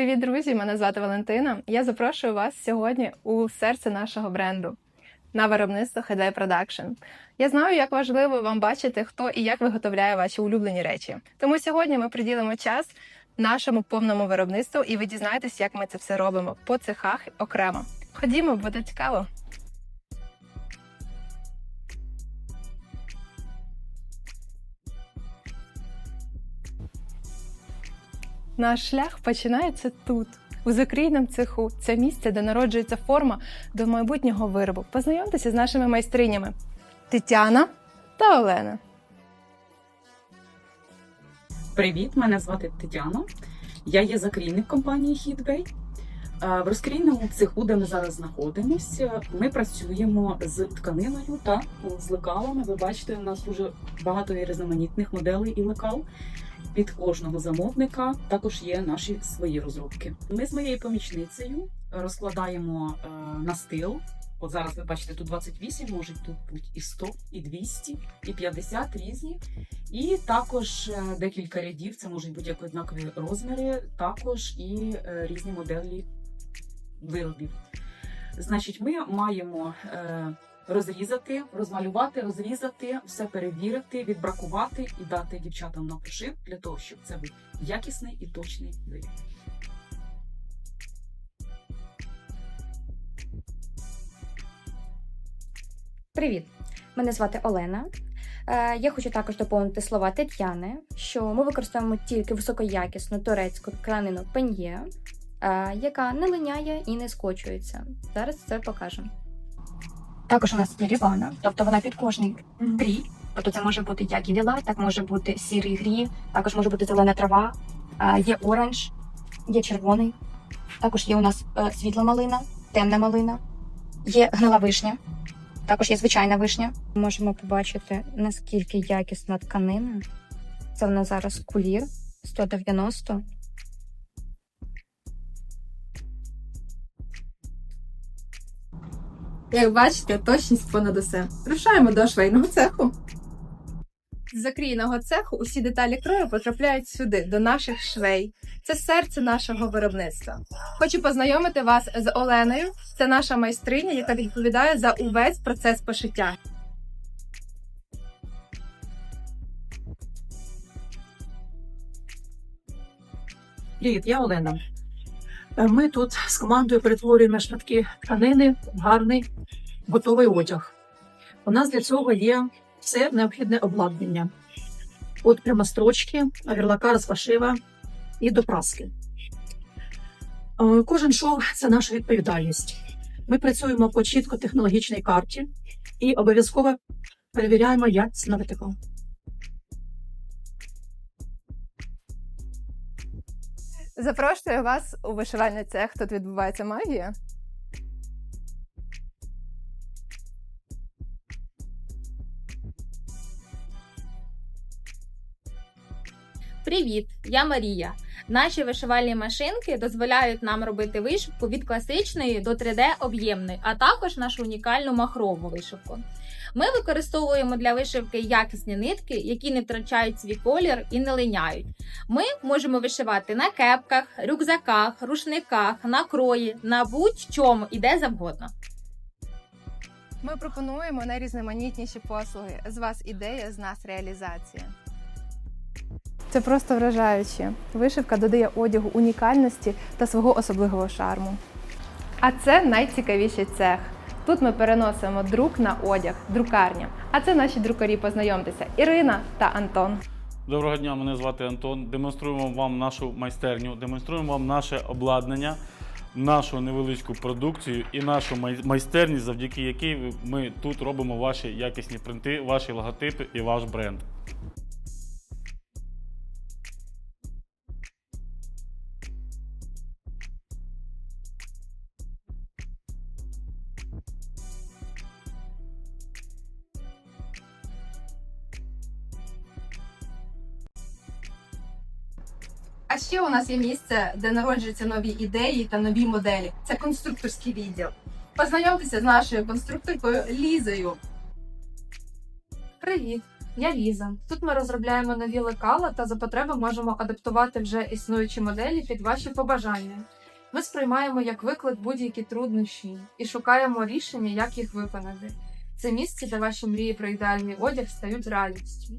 Привіт, друзі! Мене звати Валентина. Я запрошую вас сьогодні у серце нашого бренду на виробництво Headway Production. Я знаю, як важливо вам бачити, хто і як виготовляє ваші улюблені речі. Тому сьогодні ми приділимо час нашому повному виробництву, і ви дізнаєтесь, як ми це все робимо по цехах окремо. Ходімо, буде цікаво. Наш шлях починається тут, у закрійному цеху. Це місце, де народжується форма до майбутнього виробу. Познайомтеся з нашими майстринями Тетяна та Олена. Привіт, мене звати Тетяна. Я є закрійник компанії. Е, В розкрійному цеху, де ми зараз знаходимося, ми працюємо з тканиною та з лекалами. Ви бачите, у нас дуже багато є різноманітних моделей і лекал. Під кожного замовника також є наші свої розробки. Ми з моєю помічницею розкладаємо е, на стил. От зараз ви бачите, тут 28, можуть тут бути і 100, і 200, і 50 різні. І також е, декілька рядів, це можуть бути як однакові розміри, також і е, різні моделі виробів. Значить, ми маємо е, розрізати, розмалювати, розрізати, все перевірити, відбракувати і дати дівчатам на пошив для того, щоб це був якісний і точний виріб. Привіт! Мене звати Олена. Е, Я хочу також доповнити слова Тетяни, що ми використовуємо тільки високоякісну турецьку тканину пеньє, е, яка не линяє і не скочується. Зараз це покажемо. Також у нас є тобто вона під кожний грій. Тобто це може бути як і віла, так може бути сірий грій, також може бути зелена трава, є оранж, є червоний. Також є у нас е, світла малина, темна малина, є гнила вишня, також є звичайна вишня. Можемо побачити, наскільки якісна тканина. Це в нас зараз кулір 190. Як бачите, точність понад усе. Рушаємо до швейного цеху. З закрійного цеху усі деталі крою потрапляють сюди, до наших швей. Це серце нашого виробництва. Хочу познайомити вас з Оленою. Це наша майстриня, яка відповідає за увесь процес пошиття. Привіт, я Олена. Е, Ми тут з командою перетворюємо шматки тканини в гарний готовий одяг. У нас для цього є все необхідне обладнання: от прямострочки, вірлака, розпашива і до праски. Е, Кожен шов це наша відповідальність. Ми працюємо по чітко технологічній карті і обов'язково перевіряємо якість на витику. Запрошую вас у вишивальний цех. Тут відбувається магія. Привіт, я Марія. Наші вишивальні машинки дозволяють нам робити вишивку від класичної до 3D об'ємної, а також нашу унікальну махрову вишивку. Ми використовуємо для вишивки якісні нитки, які не втрачають свій колір і не линяють. Ми можемо вишивати на кепках, рюкзаках, рушниках, на крої, на будь-чому і де завгодно. Ми пропонуємо найрізноманітніші послуги. З вас ідея, з нас реалізація. Це просто вражаюче. Вишивка додає одягу унікальності та свого особливого шарму. А це найцікавіший цех. Тут ми переносимо друк на одяг, друкарня. А це наші друкарі. Познайомтеся Ірина та Антон. Доброго дня, мене звати Антон. Демонструємо вам нашу майстерню, демонструємо вам наше обладнання, нашу невеличку продукцію і нашу майстерність, завдяки якій ми тут робимо ваші якісні принти, ваші логотипи і ваш бренд. А ще у нас є місце, де народжуються нові ідеї та нові моделі. Це конструкторський відділ. Познайомтеся з нашою конструкторкою Лізою. Привіт! Я Ліза. Тут ми розробляємо нові лекала та за потреби можемо адаптувати вже існуючі моделі під ваші побажання. Ми сприймаємо як виклик будь-які труднощі і шукаємо рішення, як їх виконати. Це місце, де ваші мрії про ідеальний одяг стають реальністю.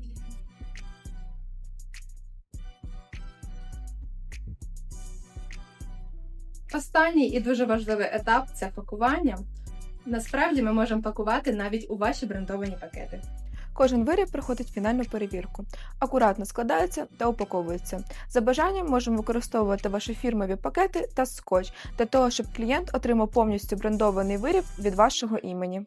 Останній і дуже важливий етап це пакування. Насправді ми можемо пакувати навіть у ваші брендовані пакети. Кожен виріб проходить фінальну перевірку, акуратно складається та упаковується. За бажанням можемо використовувати ваші фірмові пакети та скотч для того, щоб клієнт отримав повністю брендований виріб від вашого імені.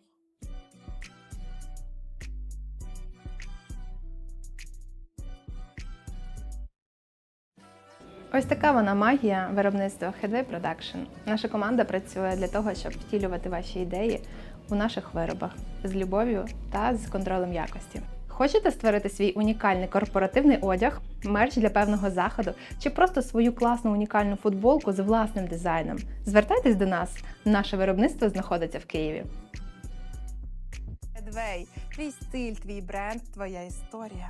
Ось така вона магія виробництва Headway Production. Наша команда працює для того, щоб втілювати ваші ідеї у наших виробах з любов'ю та з контролем якості. Хочете створити свій унікальний корпоративний одяг, мерч для певного заходу чи просто свою класну унікальну футболку з власним дизайном? Звертайтесь до нас. Наше виробництво знаходиться в Києві. Headway – твій стиль, твій бренд, твоя історія.